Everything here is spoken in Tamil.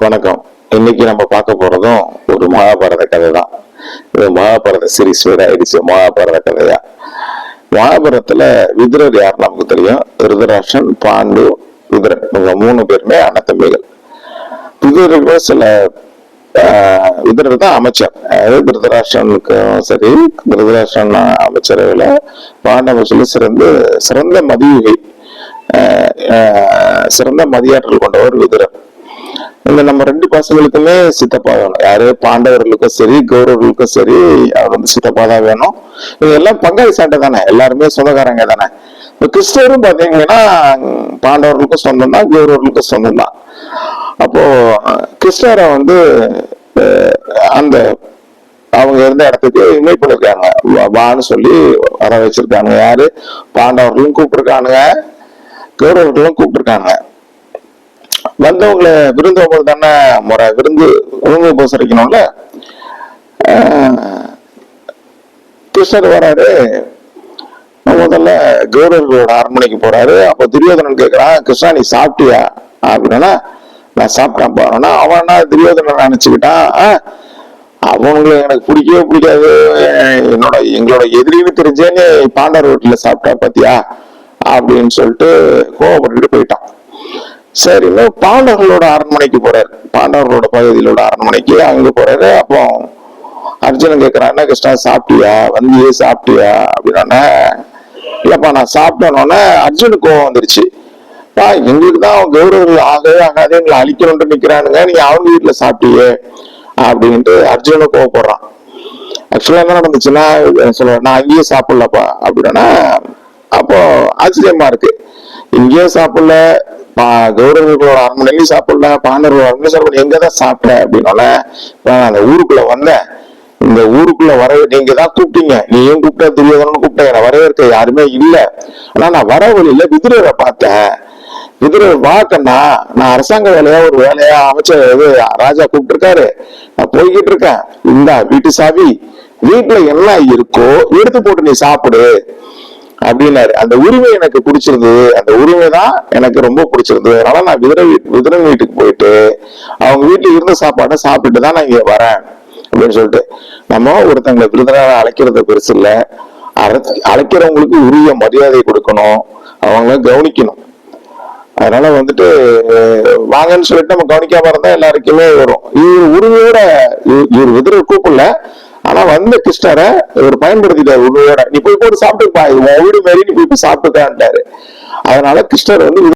வணக்கம். இன்னைக்கு நம்ம பார்க்க போறதும் ஒரு மகாபாரத கதை தான். இது மகாபாரத சீரீஸ் வேற ஆயிடுச்சு. மகாபாரத கதையா? மகாபாரதத்துல விதுரர் யார் நமக்கு தெரியும்? ருதராஷன் பாண்டு விதுரன். இவங்க மூணு பேருமே அண்ணன் தம்பிகள் சில ஆஹ், விதுரர் தான் அமைச்சர். அதாவது திருதராஷனுக்கும் சரி திருதராஷன் அமைச்சரவையில் பாண்டவ சொல்லி சிறந்து சிறந்த மதியுகை சிறந்த மதியாற்றல் கொண்டவர் விதுரர். இந்த நம்ம ரெண்டு பசங்களுக்குமே சித்தப்பா வேணும். யாரு? பாண்டவர்களுக்கும் சரி கௌரவர்களுக்கும் சரி அவர் வந்து சித்தப்பா தான் வேணும். இவங்க எல்லாம் பங்காளி சாட்டை தானே? எல்லாருமே சொந்தக்காரங்க தானே? இப்போ கிறிஸ்தவரும் பார்த்தீங்கன்னா பாண்டவர்களுக்கும் சொந்தம் தான் கௌரவர்களுக்கும் சொந்தம் தான். அப்போ கிறிஸ்தவரை வந்து அந்த அவங்க இருந்த இடத்துக்கு இன்வைட் பண்ணிருக்காங்க வா- வான்னு சொல்லி வர வச்சிருக்காங்க யாரு? பாண்டவர்களும் கூப்பிட்டுருக்கானுங்க. கௌரவர்களும் கூப்பிட்டுருக்காங்க. வந்தவங்களை விருந்தவங்க தானே முறை விருந்து விருந்து உபசரிக்கணும்ல? கிருஷ்ணர் வராரு. முதல்ல கௌரவர்களோட அரண்மனைக்கு போறாரு. அப்ப துரியோதனன் கேட்கிறான் கிருஷ்ணா நீ சாப்பிட்டியா? அப்படின்னா நான் சாப்பிட்டேன் பாருன்னா அவனா துரியோதனன் நினைச்சுக்கிட்டான்? "ஆஹ், அவனுங்களை எனக்கு பிடிக்கவே பிடிக்காது. என்னோட எங்களோட எதிரின்னு தெரிஞ்சேன்னு நீ பாண்டவர் வீட்டுல சாப்பிட்டா பாத்தியா? அப்படின்னு சொல்லிட்டு கோவப்பட்டுட்டு போயிட்டான். சரி பாண்டவர்களோட அரண்மனைக்கு போறாரு. பாண்டவர்களோட பகுதியிலோட அரண்மனைக்கு அங்க போறாரு. அப்போ அர்ஜுனன் கேக்குறான் கிருஷ்ணா சாப்பிட்டியா? வந்தியே சாப்பிட்டியா? அப்படின்னா இல்லப்பா நான் சாப்பிட்டேனோடனே அர்ஜுனுக்கு கோவம் வந்துருச்சு. பா எங்களுக்கு தான் அவன் கௌரவர்கள் ஆகவே ஆகாதே எங்களை அழிக்கணும்னு நிக்கிறானுங்க. நீங்க அவங்க வீட்டுல சாப்பிட்டியே? அப்படின்ட்டு அர்ஜுனு கோவப்படுறான். ஆக்சுவலா என்ன நடந்துச்சுன்னா சொல்லுவேன் நான் அங்கேயே சாப்பிடலப்பா. அப்படின்னா அப்போ ஆச்சரியமா இருக்கு. இங்கேயே சாப்பிடல கௌரவர்களோட அரண்மனையிலையும் சாப்பிடல பாண்டவர்களோட அரண்மனையும் சாப்பிடல எங்கதான் சாப்பிட்டேன் அப்படின்னால நான் அந்த ஊருக்குள்ள வந்தேன். இந்த ஊருக்குள்ள வர நீங்க தான் கூப்பிட்டீங்க. நீயும் கூப்பிட்ட? துரியோதனன் கூப்பிட்ட. என்னை வரவேற்க யாருமே இல்லை. ஆனா நான் வர வழியில விதுரரை பார்த்தேன். விதுரர் வாக்கண்ணா நான் அரசாங்க வேலையா ஒரு வேலையா அமைச்சர் இது ராஜா கூப்பிட்டுருக்காரு. நான் போய்கிட்டு இருக்கேன். இந்தா வீட்டு சாவி. வீட்டுல என்ன இருக்கோ எடுத்து போட்டு நீ சாப்பிடு. அப்படின்னாரு. அந்த உரிமை எனக்கு பிடிச்சிருந்தது. அந்த உரிமை தான் எனக்கு ரொம்ப பிடிச்சிருந்தது. அதனால நான் விதிர வீ- வீட்டுக்கு போயிட்டு அவங்க வீட்டுல இருந்த சாப்பாடை சாப்பிட்டு தான் நான் இங்க வரேன் அப்படின்னு சொல்லிட்டு. நம்ம ஒருத்தங்களை விருந்தினரை அழைக்கிறத பெருசு இல்லை. அழைக்கிறவங்களுக்கு உரிய மரியாதை கொடுக்கணும். அவங்கள கவனிக்கணும். அதனால வந்துட்டு வாங்கன்னு சொல்லிட்டு நம்ம கவனிக்காம இருந்தா எல்லாருக்குமே வரும். இவர் உரிமையோட இவர் விதிர கூப்பிடல. ஆனா வந்த கிருஷ்ணரை இவர் பயன்படுத்திட்டாரு உரிமையோட நீ போய் போட்டு சாப்பிட்டுப்பா. இது உன் வீடு மாரி நீ போய் போய் சாப்பிட்டுக்கான்ட்டாரு அதனால கிருஷ்ணர் வந்து